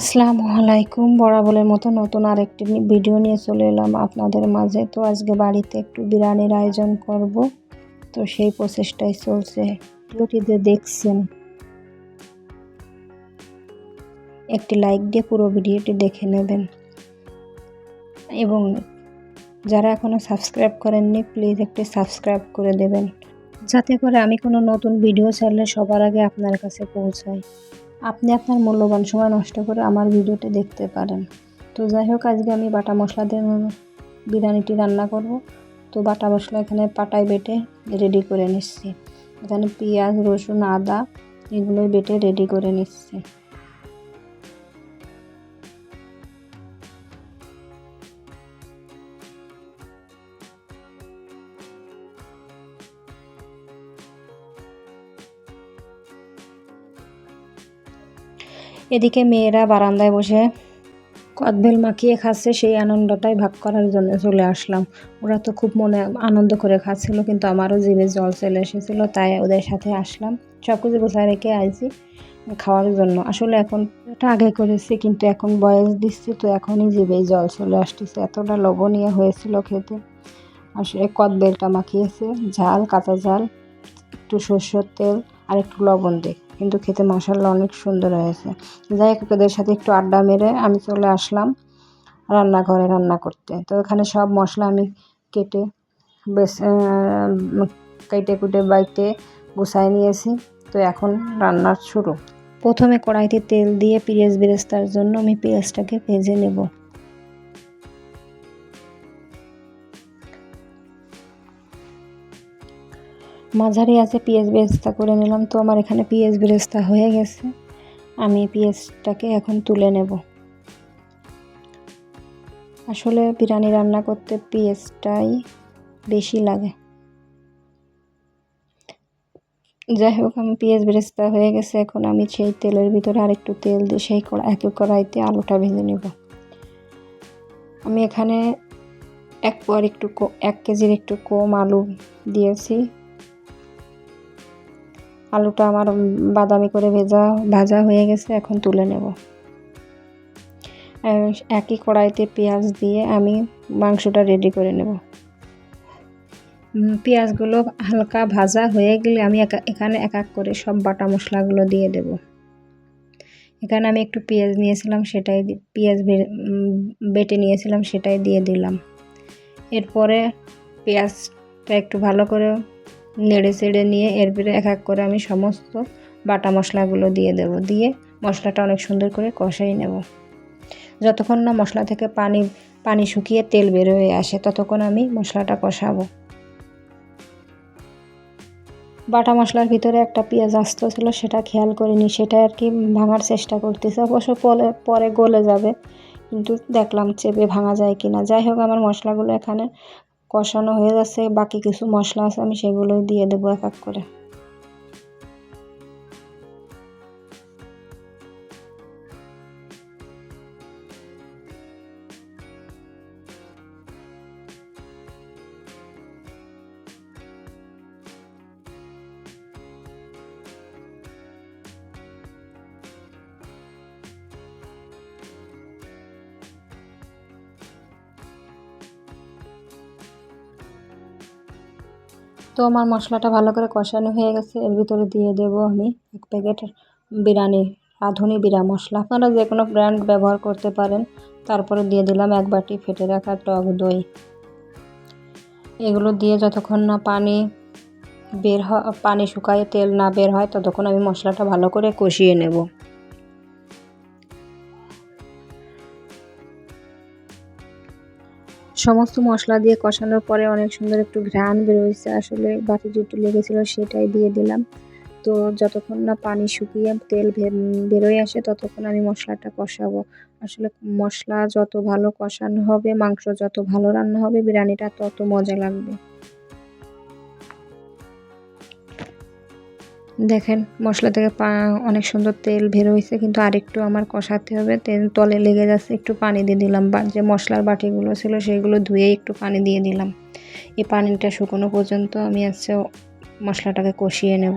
আসসালামু আলাইকুম। বরাবরের মতো নতুন আরেকটি নি- ভিডিও নিয়ে চলে এলাম আপনাদের মাঝে। তো আজকে বাড়িতে একটু বিরিয়ানির আয়োজন করব। তো সেই প্রচেষ্টাই চলছে। ভিডিওটিতে দেখছেন, একটি লাইক দিয়ে পুরো ভিডিওটি দেখে নেবেন। এবং যারা এখনও সাবস্ক্রাইব করেননি, প্লিজ একটি সাবস্ক্রাইব করে দেবেন। যাতে করে আমি কোনো নতুন ভিডিও ছাড়লে সবার আগে আপনার কাছে পৌঁছায় আপনি আপনার মূল্যবান সময় নষ্ট করে আমার ভিডিওটি দেখতে পারেন। তো যাই হোক, আজকে আমি বাটা মশলা দিয়ে বিরিয়ানিটি রান্না করব। তো বাটা মশলা এখানে পাটায় বেটে রেডি করে নিচ্ছি। এখানে পেঁয়াজ, রসুন, আদা এগুলোই বেটে রেডি করে নিচ্ছি। এদিকে মেয়েরা বারান্দায় বসে কদবেল মাখিয়ে খাচ্ছে, সেই আনন্দটাই ভাগ করার জন্য চলে আসলাম। ওরা তো খুব মনে আনন্দ করে খাচ্ছিল, কিন্তু আমারও জিভে জল চলে এসেছিল, তাই ওদের সাথে আসলাম। সব কিছু গোছায় রেখে আইছি খাওয়ার জন্য। আসলে এখন এটা আগে করেছি, কিন্তু এখন বয়স দিচ্ছি, তো এখনই জিভে জল চলে আসতেছে। এতটা লবণীয় হয়েছিল খেতে। আসলে কদবেলটা মাখিয়েছে, ঝাল, কাঁচা ঝাল, একটু সর্ষের তেল আর একটু লবণ দিয়ে। কিন্তু খেতে মশালা অনেক সুন্দর হয়েছে। যাই হোক ওদের সাথে একটু আড্ডা মেরে আমি চলে আসলাম রান্নাঘরে রান্না করতে। তো এখানে সব মশলা আমি কেটে বেশ কেটে কুটে বাইটে গুছাই নিয়েছি। তো এখন রান্নার শুরু। প্রথমে কড়াইতে তেল দিয়ে পেঁয়াজ বেরেস্তার জন্য আমি পেঁয়াজটাকে ভেজে নেব। মাঝারি আছে পেঁয়াজ বেরেস্তা করে নিলাম। তো আমার এখানে পেঁয়াজ বেরেস্তা হয়ে গেছে। আমি পেঁয়াজটাকে এখন তুলে নেব। আসলে বিরিয়ানি রান্না করতে পেঁয়াজটাই বেশি লাগে। যাই হোক, আমি পেঁয়াজ বেরেস্তা হয়ে গেছে। এখন আমি সেই তেলের ভিতরে আরেকটু তেল দিয়ে সেই একই কড়াইতে আলুটা ভেজে নেব। আমি এখানে এক পর একটু এক কেজির একটু কম আলু দিয়েছি। আলুটা আমার বাদামি করে ভেজা, ভাজা হয়ে গেছে, এখন তুলে নেব। একই কড়াইতে পেঁয়াজ দিয়ে আমি মাংসটা রেডি করে নেব। পেঁয়াজগুলো হালকা ভাজা হয়ে গেলে আমি এখানে এক এক করে সব বাটা মশলাগুলো দিয়ে দেব। এখানে আমি একটু পেঁয়াজ নিয়েছিলাম, সেটাই পেঁয়াজ বেটে নিয়েছিলাম, সেটাই দিয়ে দিলাম। এরপরে পেঁয়াজটা একটু ভালো করে নেড়ে চেড়ে নিয়ে এরপরে এক এক করে আমি সমস্ত বাটা মশলাগুলো দিয়ে দেব। দিয়ে মশলাটা অনেক সুন্দর করে কষাই নেব। যতক্ষণ না মশলা থেকে পানি পানি শুকিয়ে তেল বের হয়ে আসে, ততক্ষণ আমি মশলাটা কষাবো। বাটা মশলার ভিতরে একটা পেঁয়াজ আস্ত ছিল, সেটা খেয়াল করিনি। সেটা আর কি ভাঙার চেষ্টা করতেছে। অবশ্য পরে পরে গলে যাবে, কিন্তু দেখলাম চেপে ভাঙা যায় কি না যাই হোক, আমার মশলাগুলো এখানে কষানো হয়ে যাচ্ছে বাকি কিছু মশলা আছে আমি সেগুলোই দিয়ে দেবো এক এক করে। তো আমার মশলাটা ভালো করে কষানো হয়ে গেছে। এর ভিতরে দিয়ে দেব আমি এক প্যাকেট বিরিয়ানি, রাঁধুনি বিরা মশলা। আপনারা যে কোনো ব্র্যান্ড ব্যবহার করতে পারেন। তারপরে দিয়ে দিলাম এক বাটি ফেটে রাখা টক দই। এগুলো দিয়ে যতক্ষণ না পানি বের হয় পানি শুকায়, তেল না বের হয়, ততক্ষণ আমি মশলাটা ভালো করে কষিয়ে নেব। সমস্ত মশলা দিয়ে কষানোর পরে অনেক সুন্দর একটু ঘ্রাণ বেরোয়েছে আসলে বাটি একটু লেগেছিল সেটাই দিয়ে দিলাম। তো যতক্ষণ না পানি শুকিয়ে তেল বেরোয় আসে, ততক্ষণ আমি মশলাটা কষাবো। আসলে মশলা যত ভালো কষানো হবে, মাংস যত ভালো রান্না হবে, বিরিয়ানিটা তত মজা লাগবে। দেখেন, মশলা থেকে অনেক সুন্দর তেল বের হয়েছে, কিন্তু আরেকটু আমার কষাতে হবে। তেল তলে লেগে যাচ্ছে, একটু পানি দিয়ে দিলাম। বা, যে মশলার বাটিগুলো ছিল, সেগুলো ধুয়ে একটু পানি দিয়ে দিলাম। এই পানিটা শুকনো পর্যন্ত আমি আজকে মশলাটাকে কষিয়ে নেব।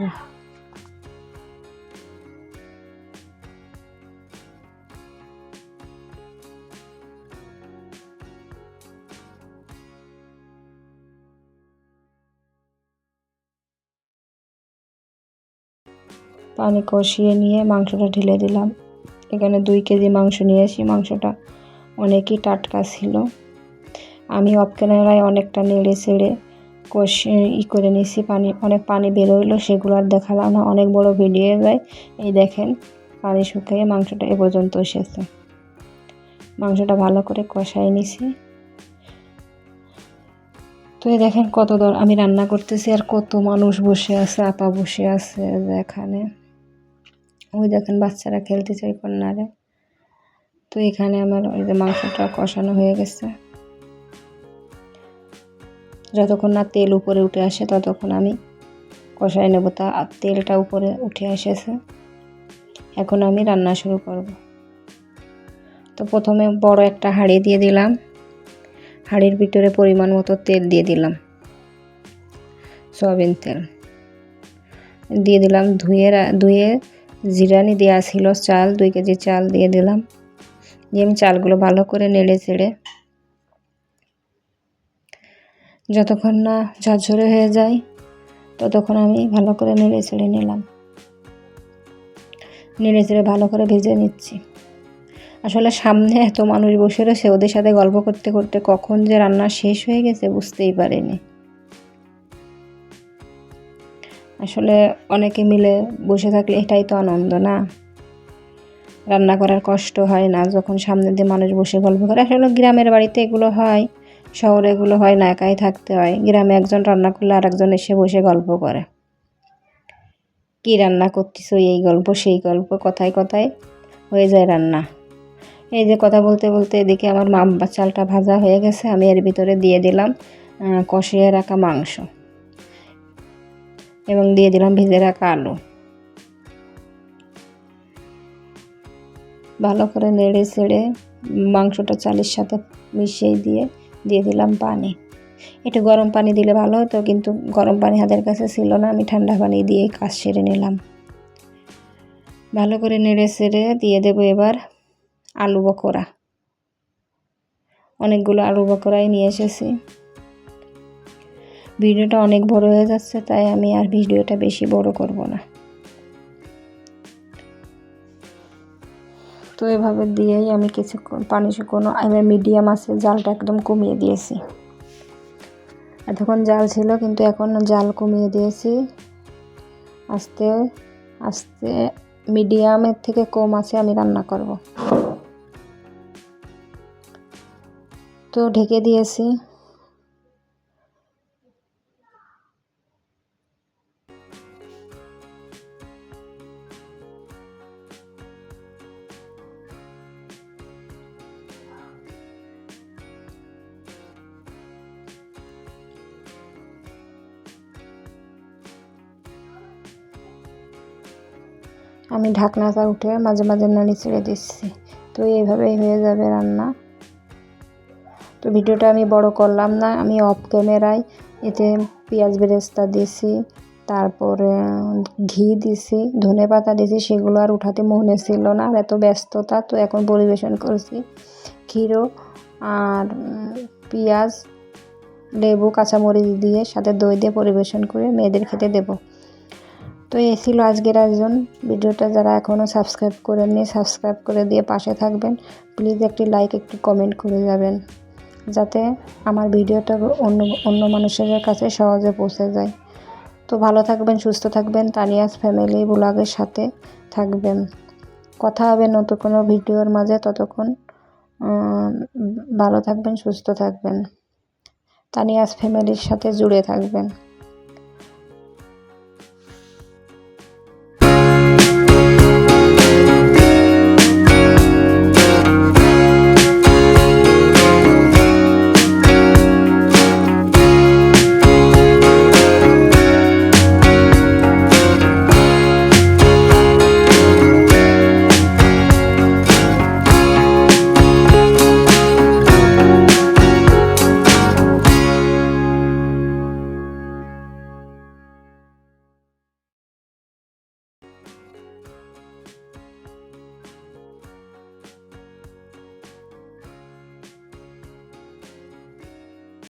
পানি কষিয়ে নিয়ে মাংসটা ঢেলে দিলাম। এখানে দুই কেজি মাংস নিয়েছি, মাংসটা অনেকই টাটকা ছিল। আমি অফ অনেকটা নেড়ে চেড়ে কষিয়ে ই করে নিয়েছি, পানি, অনেক পানি বেরোইলো সেগুলো আর দেখালাম না। অনেক বড় ভিডিও যায় এই দেখেন, পানি শুকিয়ে মাংসটা এ পর্যন্ত এসেছে। মাংসটা ভালো করে কষাই নিছি তো এই দেখেন কত দর আমি রান্না করতেছি আর কত মানুষ বসে আছে, আপা বসে আছে এখানে। ওই দেখেন বাচ্চারা খেলতে চাই কন্যারে। তো এখানে আমার ওই যে মাংসটা কষানো হয়ে গেছে। যতক্ষণ না তেল উপরে উঠে আসে ততক্ষণ আমি কষাই নেব। তা তেলটা উপরে উঠে এসেছে। এখন আমি রান্না শুরু করব। তো প্রথমে বড় একটা হাঁড়ি দিয়ে দিলাম। হাঁড়ির ভিতরে পরিমাণ মতো তেল দিয়ে দিলাম। সয়াবিন তেল। দিয়ে দিলাম ধুয়ে ধুয়ে জিরানি দেওয়া ছিল চাল, দুই কেজি চাল দিয়ে দিলাম। দিয়ে আমি চালগুলো ভালো করে নেড়ে চেড়ে। যতক্ষণ না ঝরঝরে হয়ে যায়, ততক্ষণ আমি ভালো করে নেড়ে চেড়ে নিলাম। নেড়ে চেড়ে ভালো করে ভেজে নিচ্ছি। আসলে সামনে এত মানুষ বসে রয়েছে, ওদের সাথে গল্প করতে করতে কখন যে রান্না শেষ হয়ে গেছে বুঝতেই পারিনি। আসলে অনেকে মিলে বসে থাকলে এটাই তো আনন্দ, না? রান্না করার কষ্ট হয় না যখন সামনে দিয়ে মানুষ বসে গল্প করে। আসলে গ্রামের বাড়িতে এগুলো হয়, শহরে এগুলো হয় না, একাই থাকতে হয়। গ্রামে একজন রান্না করলে আর একজন এসে বসে গল্প করে। কি রান্না করতেছো, এই গল্প, সেই গল্প, কথায় কথায় হয়ে যায় রান্না। এই যে কথা বলতে বলতে এদিকে আমার মাম চালটা ভাজা হয়ে গেছে, আমি এর ভিতরে দিয়ে দিলাম কষিয়ে রাখা মাংস। এবং দিয়ে দিলাম ভেজে রাখা আলু। ভালো করে নেড়ে ছেড়ে মাংসটা চালের সাথে মিশিয়ে দিয়ে দিয়ে দিলাম পানি। একটু গরম পানি দিলে ভালো হতো, কিন্তু গরম পানি হাতের কাছে ছিল না, আমি ঠান্ডা পানি দিয়ে কাজ সেরে নিলাম। ভালো করে নেড়ে সেড়ে দিয়ে দেবো এবার আলু বকরা। অনেকগুলো আলু বকরাই নিয়ে এসেছি। ভিডিওটা অনেক বড় হয়ে যাচ্ছে, তাই আমি আর ভিডিওটা বেশি বড় করব না। তো এভাবে দিয়েই আমি কিছুক্ষণ পানি শুকনো আমি মিডিয়াম আছে, জালটা একদম কমিয়ে দিয়েছি। এতক্ষণ জাল ছিল, কিন্তু এখন জাল কমিয়ে দিয়েছি। আস্তে আস্তে মিডিয়ামের থেকে কম আছে, আমি রান্না করব। তো ঢেকে দিয়েছি। আমি ঢাকনাটা উঠে মাঝে মাঝে নাড়ি ছেড়ে দিচ্ছি। তো এইভাবেই হয়ে যাবে রান্না। তো ভিডিওটা আমি বড় করলাম না, আমি অফ ক্যামেরায় এতে পেঁয়াজ বেরেস্তা দিয়েছি তারপরে ঘি দিছি, ধনে পাতা দিছি, সেগুলো আর উঠাতে মনে ছিল না, আর এত ব্যস্ততা, তো এখন পরিবেশন করছি। ক্ষীরও আর পেঁয়াজ, লেবু, কাঁচামরিচ দিয়ে সাথে দই দিয়ে পরিবেশন করে মেয়েদের খেতে দেবো। তো এই ছিল আজকের একজন ভিডিওটা যারা এখনও সাবস্ক্রাইব করেননি সাবস্ক্রাইব করে দিয়ে পাশে থাকবেন। প্লিজ একটি লাইক একটি কমেন্ট করে যাবেন। যাতে আমার ভিডিওটা অন্য অন্য মানুষের কাছে সহজে পৌঁছে যায়। তো ভালো থাকবেন, সুস্থ থাকবেন। তানিয়াস ফ্যামিলি ব্লগের সাথে থাকবেন। কথা হবে নতুন কোনো ভিডিওর মাঝে। ততক্ষণ ভালো থাকবেন, সুস্থ থাকবেন। তানিয়াস ফ্যামিলির সাথে জুড়ে থাকবেন।